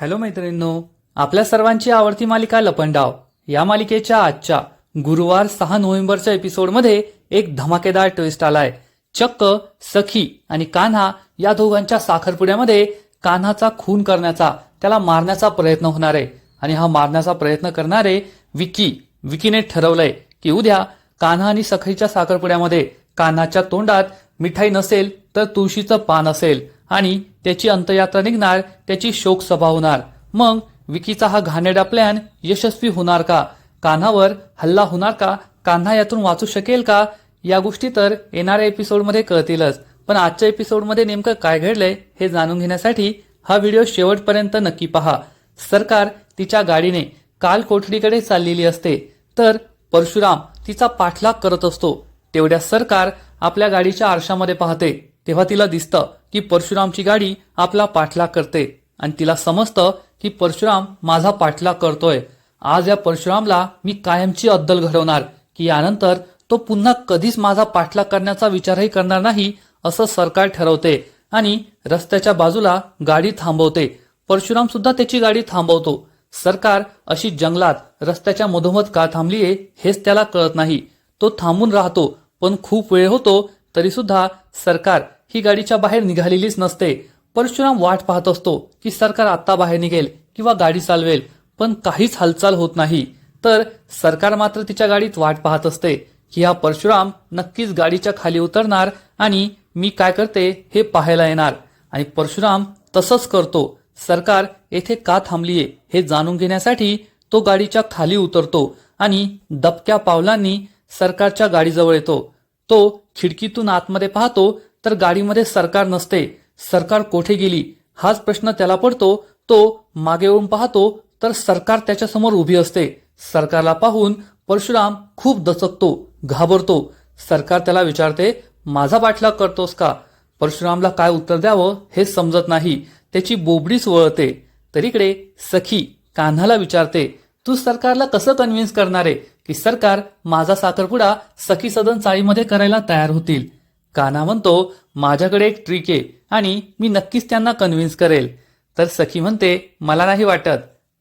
Hello मैत्रिणींनो आपल्या सर्वांची आवडती मालिका लपंडाव. या मालिकेच्या आजच्या गुरुवार सहा नोव्हेंबरच्या एपिसोडमध्ये एक धमाकेदार ट्विस्ट आलाय. चक्क सखी आणि कान्हा या दोघांच्या साखरपुड्यामध्ये कान्हाचा खून करण्याचा त्याला मारण्याचा प्रयत्न होणार आहे. आणि हा मारण्याचा प्रयत्न करणारे विकी विकीने ठरवलंय की उद्या कान्हा आणि सखीच्या साखरपुड्यामध्ये कान्हाच्या तोंडात मिठाई नसेल तर तुळशीचं पान असेल. आणि त्याची अंतयात्रा निघणार त्याची शोक सभा होणार. मग विकीचा हा घाणेरडा प्लॅन यशस्वी होणार का? कान्हावर हल्ला होणार का? कान्हा यातून वाचू शकेल का? या गोष्टी तर येणाऱ्या एपिसोडमध्ये कळतीलच. पण आजच्या एपिसोडमध्ये नेमकं काय घडलंय हे जाणून घेण्यासाठी हा व्हिडिओ शेवटपर्यंत नक्की पहा. सरकार तिच्या गाडीने काल कोठडीकडे चाललेली असते तर परशुराम तिचा पाठलाग करत असतो. तेवढ्या सरकार आपल्या गाडीच्या आरशामध्ये पाहते. तेव्हा तिला दिसतं की परशुरामची गाडी आपला पाठलाग करते. आणि तिला समजतं की परशुराम माझा पाठलाग करतोय. आज या परशुरामला मी कायमची अद्दल घडवणार की यानंतर तो पुन्हा कधीच माझा पाठलाग करण्याचा विचारही करणार नाही असं सरकार ठरवते. आणि रस्त्याच्या बाजूला गाडी थांबवते. परशुराम सुद्धा त्याची गाडी थांबवतो. सरकार अशी जंगलात रस्त्याच्या मधोमध का थांबलीये हेच त्याला कळत नाही. तो थांबून राहतो पण खूप वेळ होतो तरीसुद्धा सरकार ही गाडीच्या बाहेर निघालेलीच नसते. परशुराम वाट पाहत असतो की सरकार आत्ता बाहेर निघेल किंवा गाडी चालवेल पण काहीच हालचाल होत नाही. तर सरकार मात्र तिच्या गाडीत वाट पाहत असते की हा परशुराम नक्कीच गाडीच्या खाली उतरणार आणि मी काय करते हे पाहायला येणार. आणि परशुराम तसंच करतो. सरकार येथे का थांबलीये हे जाणून घेण्यासाठी तो गाडीच्या खाली उतरतो आणि दबक्या पावलांनी सरकारच्या गाडीजवळ येतो. तो खिडकीतून आतमध्ये पाहतो तर गाडीमध्ये सरकार नसते. सरकार कोठे गेली? हाच प्रश्न त्याला पडतो. तो मागे येऊन पाहतो तर सरकार त्याच्यासमोर उभी असते. सरकारला पाहून परशुराम खूप दचकतो घाबरतो. सरकार त्याला विचारते माझा पाठलाग करतोस का? परशुरामला काय उत्तर द्यावं हे समजत नाही. त्याची बोबडीच वळते. तरीकडे सखी कान्हाला विचारते तू सरकारला कसं कन्व्हिन्स करणार आहे? की सरकार माझा साखरपुडा सखी सदन चाळीमध्ये करायला तयार होतील. कान्हा म्हणतो माझ्याकडे एक ट्रिक आहे आणि मी नक्कीच त्यांना कन्व्हिन्स करेल. तर सखी म्हणते मला नाही वाटत.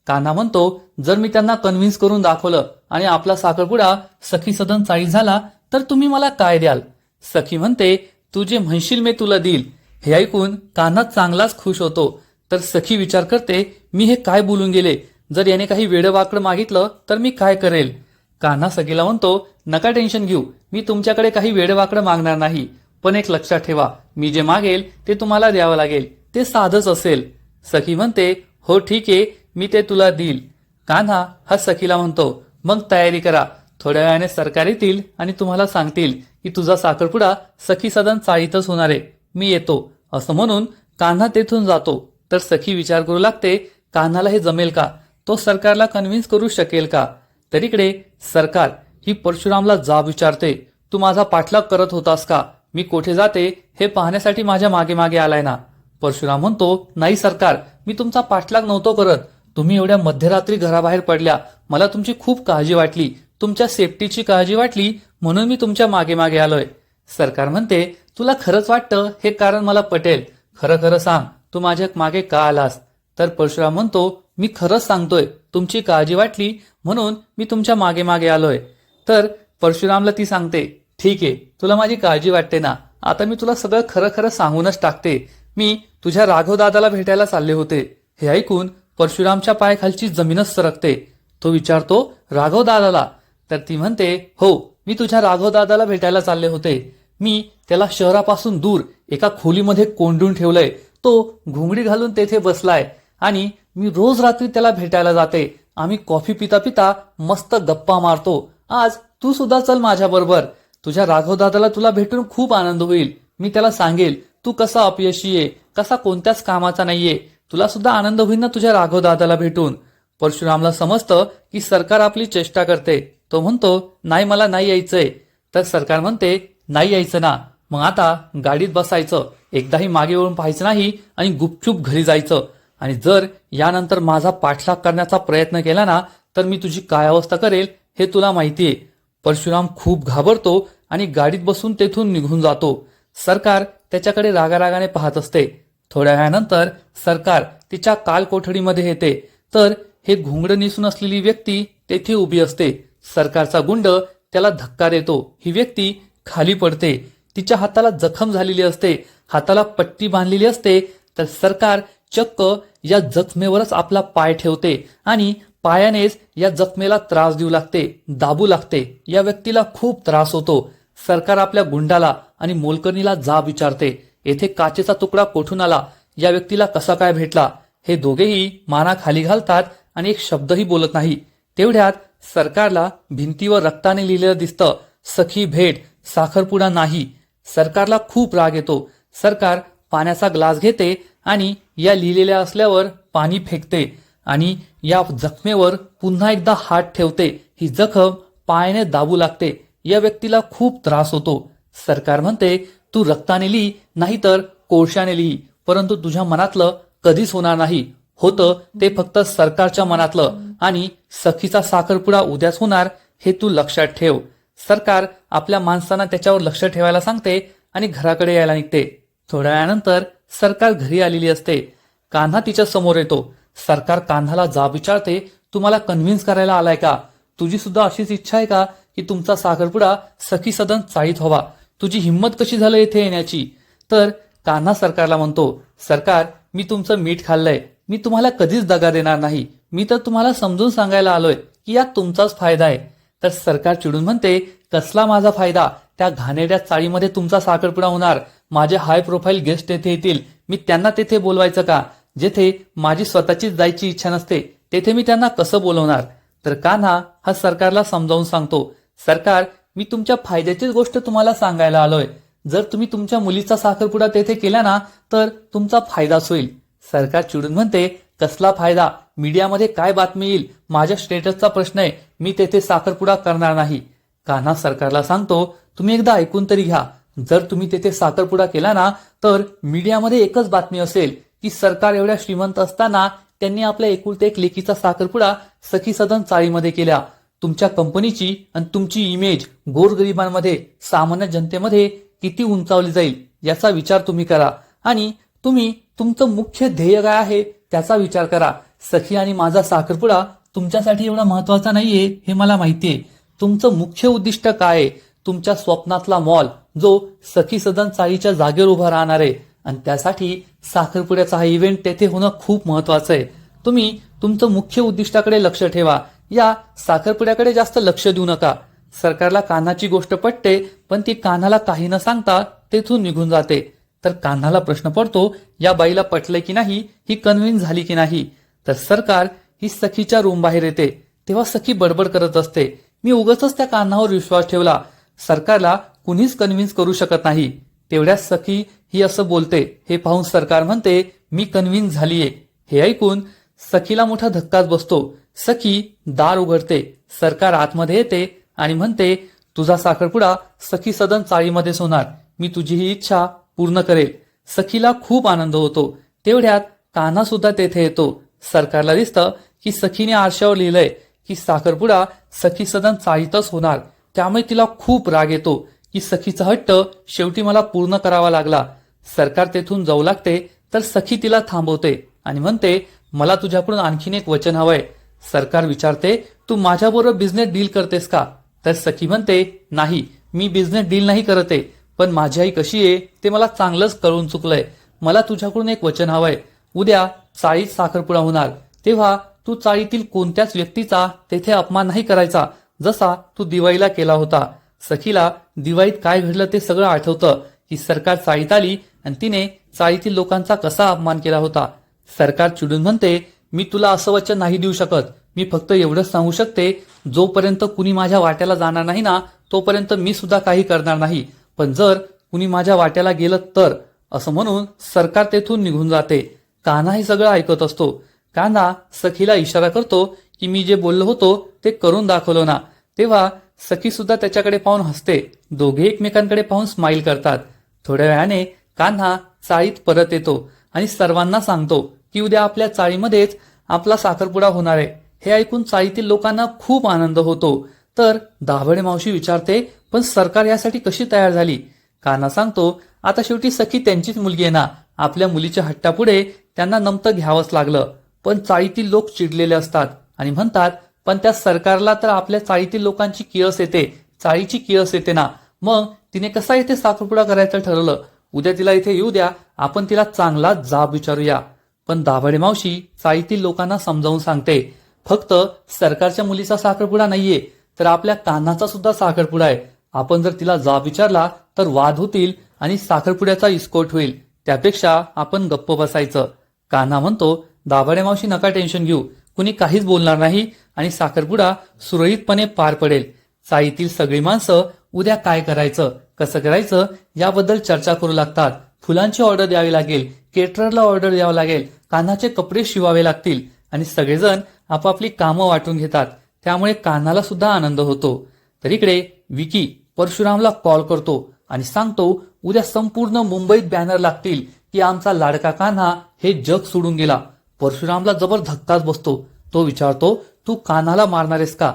कान्हा म्हणतो जर मी त्यांना कन्व्हिन्स करून दाखवलं आणि आपला साखरपुडा सखी सदन चाळी झाला तर तुम्ही मला काय द्याल? सखी म्हणते तू जे म्हणशील मी तुला देईल. हे ऐकून कान्हा चांगलाच खुश होतो. तर सखी विचार करते मी हे काय बोलून गेले? जर याने काही वेडवाकड मागितलं तर मी काय करेल? कान्हा सखीला म्हणतो नका टेन्शन घेऊ मी तुमच्याकडे काही वेडवाकडं मागणार नाही. पण एक लक्षात ठेवा मी जे मागेल ते तुम्हाला द्यावं लागेल ते साधच असेल. सखी म्हणते हो ठीक आहे मी ते तुला देईल. कान्हा हा सखीला म्हणतो मग तयारी करा थोड्या वेळाने सरकार येतील आणि तुम्हाला सांगतील की तुझा साखरपुडा सखी सदन चाळीतच होणार आहे मी येतो. असं म्हणून कान्हा तेथून जातो. तर सखी विचार करू लागते कान्हाला हे जमेल का? तो सरकारला कन्व्हिन्स करू शकेल का? तरीकडे सरकार ही परशुरामला जाब विचारते तू माझा पाठलाग करत होतास का? मी कोठे जाते हे पाहण्यासाठी माझ्या मागे मागे आलाय ना. परशुराम म्हणतो नाही सरकार मी तुमचा पाठलाग नव्हतो करत. तुम्ही एवढ्या मध्यरात्री घराबाहेर पडल्या. मला तुमची खूप काळजी वाटली. तुमच्या सेफ्टीची काळजी वाटली म्हणून मी तुमच्या मागे मागे आलोय. सरकार म्हणते तुला खरंच वाटतं हे कारण मला पटेल. खरं खरं सांग तू माझ्या मागे का आलास? तर परशुराम म्हणतो मी खरंच सांगतोय तुमची काळजी वाटली म्हणून मी तुमच्या मागे मागे आलोय. तर परशुरामला ती सांगते ठीक आहे तुला माझी काळजी वाटते ना? आता मी तुला सगळं खरं खरं सांगूनच टाकते. मी तुझ्या राघवदादाला भेटायला चालले होते. हे ऐकून परशुरामच्या पायाखालची जमीनच सरकते. तो विचारतो राघव दादाला तर ती म्हणते हो मी तुझ्या राघव दादाला भेटायला चालले होते. मी त्याला शहरापासून दूर एका खोलीमध्ये कोंडून ठेवलंय. तो घुंगडी घालून तेथे बसलाय आणि मी रोज रात्री त्याला भेटायला जाते. आम्ही कॉफी पिता पिता मस्त गप्पा मारतो. आज तू सुद्धा चल माझ्या बरोबर. तुझ्या राघवदादाला तुला भेटून खूप आनंद होईल. मी त्याला सांगेल तू कसा अपयशी आहे? कसा कोणत्याच कामाचा नाहीये? तुला सुद्धा आनंद होईल ना तुझ्या राघवदादाला भेटून. परशुरामला समजतं की सरकार आपली चेष्टा करते. तो म्हणतो नाही मला नाही यायचंय. तर सरकार म्हणते नाही यायचं ना. मग आता गाडीत बसायचं. एकदाही मागे वळून पाहायचं नाही आणि गुपचूप घरी जायचं. आणि जर यानंतर माझा पाठलाग करण्याचा प्रयत्न केला ना तर मी तुझी काय अवस्था करेल हे तुला माहितीये. परशुराम खूप घाबरतो आणि गाडीत बसून तेथून निघून जातो. सरकार त्याच्याकडे रागारागाने पाहत असते. थोड्या वेळानंतर सरकार तिच्या कालकोठडीमध्ये येते. तर हे घुंगड निसून असलेली व्यक्ती तेथे उभी असते. सरकारचा गुंड त्याला धक्का देतो. ही व्यक्ती खाली पडते. तिच्या हाताला जखम झालेली असते. हाताला पट्टी बांधलेली असते. तर सरकार चक्क या जखमेवरच आपला पाय ठेवते आणि पायानेच या जखमेला त्रास देऊ लागते दाबू लागते. या व्यक्तीला खूप त्रास होतो. सरकार आपल्या गुंडाला आणि मोलकर्णीला जाब विचारते. येथे काचेचा तुकडा कोठून आला? या व्यक्तीला कसा काय भेटला? हे दोघेही माना खाली घालतात आणि एक शब्दही बोलत नाही. तेवढ्यात सरकारला भिंतीवर रक्ताने लिहिलेलं दिसतं सखी भेट साखरपुडा नाही. सरकारला खूप राग येतो. सरकार पाण्याचा ग्लास घेते आणि या लिहिलेल्या असल्यावर पाणी फेकते आणि या जखमेवर पुन्हा एकदा हात ठेवते. ही जखम पायाने दाबू लागते. या व्यक्तीला खूप त्रास होतो. सरकार म्हणते तू रक्ताने लिही नाहीतर कोळशाने लिही. परंतु तुझ्या मनातलं कधीच होणार नाही. होतं ते फक्त सरकारच्या मनातलं. आणि सखीचा साखरपुडा उद्याच होणार हे तू लक्षात ठेव. सरकार आपल्या माणसांना त्याच्यावर लक्ष ठेवायला सांगते आणि घराकडे यायला निघते. थोड्या वेळानंतर सरकार घरी आलेली असते. कान्हा तिच्या समोर येतो. सरकार कान्हाला जाब विचारते तुम्हाला कन्व्हिन्स करायला आलाय का? तुझी सुद्धा अशीच इच्छा आहे का की तुमचा साखरपुडा सखी सदन चाळीत व्हावा? तुझी हिंमत कशी झालं येथे येण्याची? तर कान्हा सरकारला म्हणतो सरकार मी तुमचं मीठ खाल्लंय. मी तुम्हाला कधीच दगा देणार नाही. मी तर तुम्हाला समजून सांगायला आलोय की यात तुमचाच फायदा आहे. तर सरकार चिडून म्हणते कसला माझा फायदा? त्या घाणेरड्या चाळीमध्ये तुमचा साखरपुडा होणार. माझे हाय प्रोफाईल गेस्ट येथे येतील मी त्यांना तेथे बोलवायचं का? जेथे माझी स्वतःचीच जायची इच्छा नसते तेथे मी त्यांना कसं बोलवणार? तर कान्हा हा सरकारला समजावून सांगतो सरकार मी तुमच्या फायद्याचीच गोष्ट तुम्हाला सांगायला आलोय. जर तुम्ही तुमच्या मुलीचा साखरपुडा तेथे केला ना तर तुमचा फायदाच होईल. सरकार चिडून म्हणते कसला फायदा? मीडियामध्ये काय बातमी येईल? माझ्या स्टेटसचा प्रश्न आहे. मी तेथे साखरपुडा करणार नाही. कान्हा सरकारला सांगतो तुम्ही एकदा ऐकून तरी घ्या. जर तुम्ही तेथे साखरपुडा केला ना तर मीडियामध्ये एकच बातमी असेल की सरकार एवढ्या श्रीमंत असताना त्यांनी आपल्या एकुलते एक लेकीचा साखरपुडा सखी सदन चाळीमध्ये केल्या तुमच्या कंपनीची आणि तुमची इमेज गोरगरिबांमध्ये सामान्य जनतेमध्ये किती उंचावली जाईल याचा विचार तुम्ही करा. आणि तुम्ही तुमचं मुख्य ध्येय काय आहे त्याचा विचार करा. सखी आणि माझा साखरपुडा तुमच्यासाठी एवढा महत्त्वाचा नाहीये हे मला माहितीये. तुमचं मुख्य उद्दिष्ट काय आहे? तुमच्या स्वप्नातला मॉल जो सखी सदन चाळीच्या जागेवर उभा राहणार आहे. आणि त्यासाठी साखरपुड्याचा हा इव्हेंट तेथे होणं खूप महत्वाचं आहे. तुम्ही तुमचं मुख्य उद्दिष्टाकडे लक्ष ठेवा. या साखरपुड्याकडे जास्त लक्ष देऊ नका. सरकारला कान्हाची गोष्ट पटते पण ती कान्हाला काही न सांगता तेथून निघून जाते. तर कान्हाला प्रश्न पडतो या बाईला पटलंय की नाही? ही कन्व्हिन्स झाली की नाही? तर सरकार ही सखीच्या रूम बाहेर येते. तेव्हा सखी बडबड करत असते. मी उगतच त्या कानावर विश्वास ठेवला. सरकारला कुणीच कन्व्हिन्स करू शकत नाही. तेवढ्याच सखी ही असं बोलते. हे पाहून सरकार म्हणते मी कन्व्हिन्स झालीये. हे ऐकून सखीला मोठा धक्काच बसतो. सखी दार उघडते. सरकार आतमध्ये येते आणि म्हणते तुझा साखरपुडा सखी सदन चाळीमध्येच होणार मी तुझी ही इच्छा पूर्ण करेल. सखीला खूप आनंद होतो. तेवढ्यात कान्हा सुद्धा तेथे येतो. सरकारला दिसतं की सखीने आरशावर लिहिलंय की साखरपुडा सखी सदन चाळीतच होणार. त्यामुळे तिला खूप राग येतो की सखीचा हट्ट शेवटी मला पूर्ण करावा लागला. सरकार तेथून जाऊ लागते तर सखी तिला थांबवते आणि म्हणते मला तुझ्याकडून आणखीन एक वचन हवंय. सरकार विचारते तू माझ्याबरोबर बिझनेस डील करतेस का? तर सखी म्हणते नाही मी बिझनेस डील नाही करते पण माझी आई कशी आहे ते मला चांगलंच कळून चुकलंय. मला तुझ्याकडून एक वचन हवंय. उद्या चाळीत साखरपुडा होणार. तेव्हा तू चाळीतील कोणत्याच व्यक्तीचा तेथे अपमान नाही करायचा जसा तू दिवाळीला केला होता. सखीला दिवाळीत काय घडलं ते सगळं आठवतं. की सरकार चाळीत आली आणि तिने चाळीतील लोकांचा कसा अपमान केला होता. सरकार चिडून म्हणते मी तुला असं वचन नाही देऊ शकत. मी फक्त एवढंच सांगू शकते जोपर्यंत कुणी माझ्या वाट्याला जाणार नाही ना तोपर्यंत मी सुद्धा काही करणार नाही. पण जर कुणी माझ्या वाट्याला गेलं तर असं म्हणून सरकार तेथून निघून जाते. कान्हा हे सगळं ऐकत असतो. कान्हा सखीला इशारा करतो की मी जे बोललो होतो ते करून दाखवलो ना. तेव्हा सखी सुद्धा त्याच्याकडे पाहून हसते. दोघे एकमेकांकडे पाहून स्माईल करतात. थोड्या वेळाने कान्हा चाळीत परत येतो आणि सर्वांना सांगतो की उद्या आपल्या चाळीमध्येच आपला साखरपुडा होणार आहे. हे ऐकून चाळीतील लोकांना खूप आनंद होतो. तर दाभडे मावशी विचारते पण सरकार यासाठी कशी तयार झाली? कान्हा सांगतो आता शेवटी सखी त्यांचीच मुलगी आहे ना. आपल्या मुलीच्या हट्टापुढे त्यांना नमतं घ्यावंच लागलं. पण चाळीतील लोक चिडलेले असतात. आणि म्हणतात पण त्या सरकारला तर आपल्या चाळीतील लोकांची किळस येते. चाळीची किळस येते ना. मग तिने कसा इथे साखरपुडा करायचं ठरवलं? उद्या तिला इथे येऊ द्या. आपण तिला चांगला जाब विचारूया. पण दाभाडे मावशी चाळीतील लोकांना समजावून सांगते फक्त सरकारच्या मुलीचा साखरपुडा नाहीये तर आपल्या कानाचा सुद्धा साखरपुडा आहे. आपण जर तिला जाब विचारला तर वाद होतील आणि साखरपुड्याचा इस्कोट होईल. त्यापेक्षा आपण गप्प बसायचं. कान्हा म्हणतो दाभाडे मावशी नका टेन्शन घेऊ. कुणी काहीच बोलणार नाही आणि साखरपुडा सुरळीतपणे पार पडेल. चाळीतील सगळी माणसं उद्या काय करायचं कसं करायचं याबद्दल चर्चा करू लागतात. फुलांची ऑर्डर द्यावी लागेल केटररला ऑर्डर द्यावं लागेल कान्हाचे कपडे शिवावे लागतील आणि सगळेजण आपापली कामं वाटून घेतात. त्यामुळे कान्हाला सुद्धा आनंद होतो. तर इकडे विकी परशुरामला कॉल करतो आणि सांगतो उद्या संपूर्ण मुंबईत बॅनर लागतील की आमचा लाडका कान्हा हे जग सोडून गेला. परशुरामला जबर धक्काच बसतो. तो विचारतो तू कान्हाला मारणारेस का?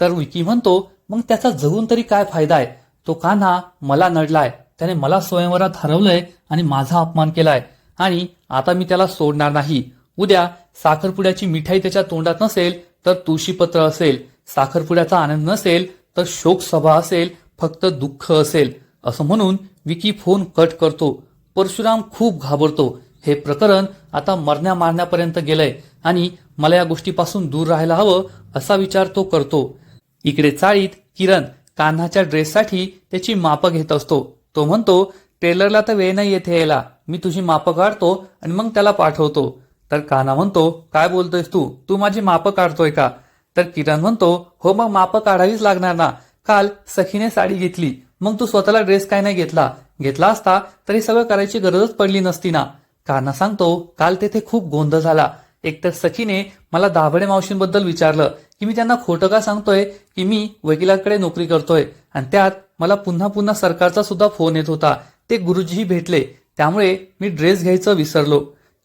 तर विकी म्हणतो मग त्याचा जगून तरी काय फायदा आहे? तो कान्हा मला नडलाय. त्याने मला स्वयंवरात हरवलंय आणि माझा अपमान केलाय. आणि आता मी त्याला सोडणार नाही. उद्या साखरपुड्याची मिठाई त्याच्या तोंडात नसेल तर तुळशीपत्र असेल. साखरपुड्याचा आनंद नसेल तर शोक सभा असेल. फक्त दुःख असेल. असं म्हणून विकी फोन कट करतो. परशुराम खूप घाबरतो. हे प्रकरण आता मरण्या मारण्यापर्यंत गेलंय आणि मला या गोष्टीपासून दूर राहायला हवं असा विचार तो करतो. इकडे चाळीत किरण कान्हाच्या ड्रेससाठी त्याची मापं घेत असतो. तो म्हणतो टेलरला तर वेळ नाही येथे यायला. मी तुझी मापं काढतो आणि मग त्याला पाठवतो. तर कान्हा म्हणतो काय बोलतोयस तू? तू माझी मापं काढतोय का? तर किरण म्हणतो हो मग मापं काढावीच लागणार ना. काल सखीने साडी घेतली. मग तू स्वतःला ड्रेस काय नाही घेतला? घेतला असता तरी सगळं करायची गरजच पडली नसती ना. कान्हा सांगतो काल तेथे खूप गोंधळ झाला. एकतर सखीने मला दाभडे मावशींबद्दल विचारलं की मी त्यांना खोटं का सांगतोय की मी वकिलाकडे नोकरी करतोय? आणि त्यात मला पुन्हा पुन्हा सरकारचा सुद्धा फोन येत होता. ते गुरुजीही भेटले. त्यामुळे मी ड्रेस घ्यायचं विसरलो.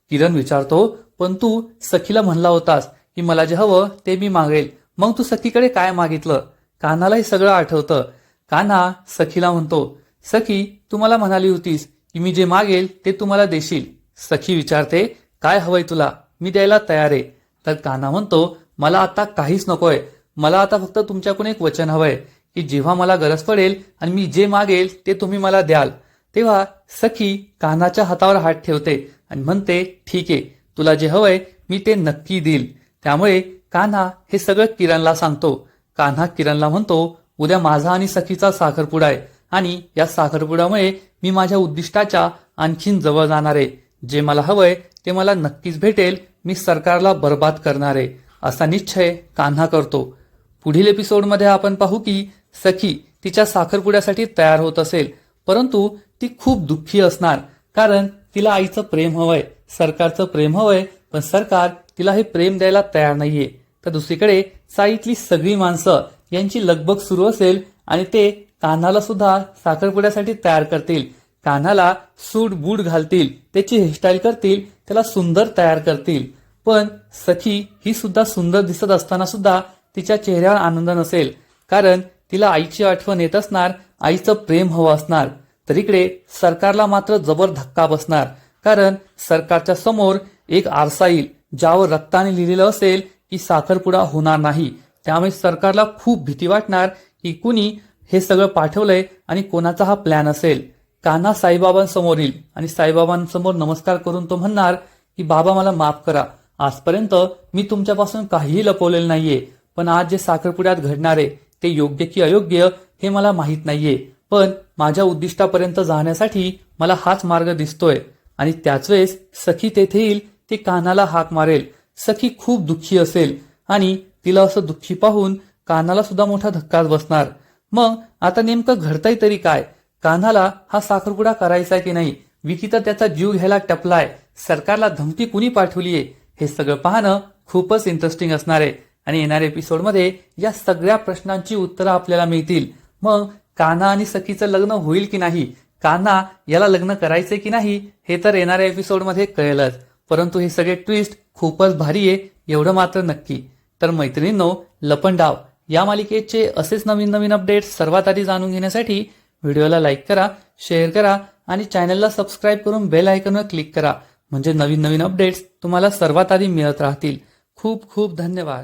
किरण विचारतो पण तू सखीला म्हणला होतास की मला जे हवं ते मी मागेल. मग तू सखीकडे काय मागितलं? कान्हाला हे सगळं आठवतं. कान्हा सखीला म्हणतो सखी तू मला म्हणाली होतीस की मी जे मागेल ते तू मला देशील. सखी विचारते काय हवंय तुला? मी द्यायला तयार आहे. तर कान्हा म्हणतो मला आता काहीच नकोय. मला आता फक्त तुमच्याकडून एक वचन हवंय की जेव्हा मला गरज पडेल आणि मी जे मागेल ते तुम्ही मला द्याल. तेव्हा सखी कान्हाच्या हातावर हात ठेवते आणि म्हणते ठीक आहे तुला जे हवंय मी ते नक्की देईल. त्यामुळे कान्हा हे सगळं किरणला सांगतो. कान्हा किरणला म्हणतो उद्या माझा आणि सखीचा साखरपुडा आहे आणि या साखरपुड्यामुळे मी माझ्या उद्दिष्टाच्या आणखीन जवळ जाणार आहे. जे मला हवंय ते मला नक्कीच भेटेल मी सरकारला बर्बाद करणार आहे असा निश्चय कान्हा करतो. पुढील एपिसोडमध्ये आपण पाहू की सखी तिच्या साखरपुड्यासाठी तयार होत असेल परंतु ती खूप दुःखी असणार कारण तिला आईचं प्रेम हवंय सरकारचं प्रेम हवंय पण सरकार तिला हे प्रेम द्यायला तयार नाहीये. तर दुसरीकडे साईतली सगळी माणसं यांची लगबग सुरू असेल आणि ते कान्हाला सुद्धा साखरपुड्यासाठी तयार करतील. कान्हाला सूट बूट घालतील त्याची हेअरस्टाईल करतील त्याला सुंदर तयार करतील. पण सखी ही सुद्धा सुंदर दिसत असताना सुद्धा तिच्या चेहऱ्यावर आनंद नसेल कारण तिला आईची आठवण येत असणार आईचं प्रेम हवं असणार. तर इकडे सरकारला मात्र जबर धक्का बसणार कारण सरकारच्या समोर एक आरसा येईल ज्यावर रक्ताने लिहिलेलं असेल की साखरपुडा होणार नाही. त्यामुळे सरकारला खूप भीती वाटणार की कुणी हे सगळं पाठवलंय आणि कोणाचा हा प्लॅन असेल. कान्हा साईबाबांसमोरील आणि साईबाबांसमोर नमस्कार करून तो म्हणणार की बाबा मला माफ करा. आजपर्यंत मी तुमच्यापासून काहीही लपवलेलं नाहीये पण आज जे साखरपुड्यात घडणार आहे ते योग्य की अयोग्य हे मला माहीत नाहीये. पण माझ्या उद्दिष्टापर्यंत जाण्यासाठी मला हाच मार्ग दिसतोय आणि त्याच वेळेस सखी तेथे येईल ती कानाला हाक मारेल. सखी खूप दुःखी असेल आणि तिला असं दुःखी पाहून कानाला सुद्धा मोठा धक्काच बसणार. मग आता नेमकं घडतंय तरी काय? कान्हाला हा साखरपुडा करायचा की नाही? विकी तर त्याचा जीव घ्यायला टपलाय. सरकारला धमकी कुणी पाठवलीये? हे सगळं पाहणं खूपच इंटरेस्टिंग असणार आहे. आणि येणाऱ्या एपिसोडमध्ये या सगळ्या प्रश्नांची उत्तरं आपल्याला मिळतील. मग कान्हा आणि सखीचं लग्न होईल की नाही? कान्हा याला लग्न करायचे की नाही? हे तर येणाऱ्या एपिसोडमध्ये कळेलच. परंतु हे सगळे ट्विस्ट खूपच भारी आहे एवढं मात्र नक्की. तर मैत्रिणींनो लपंडाव. या मालिकेचे असेच नवीन नवीन अपडेट्स सर्वात आधी जाणून घेण्यासाठी व्हिडिओला लाईक करा शेअर करा आणि चॅनलला सबस्क्राईब करून बेल आयकॉनवर क्लिक करा. म्हणजे नवीन नवीन अपडेट्स तुम्हाला सर्वात आधी मिळत राहतील. खूप खूप धन्यवाद.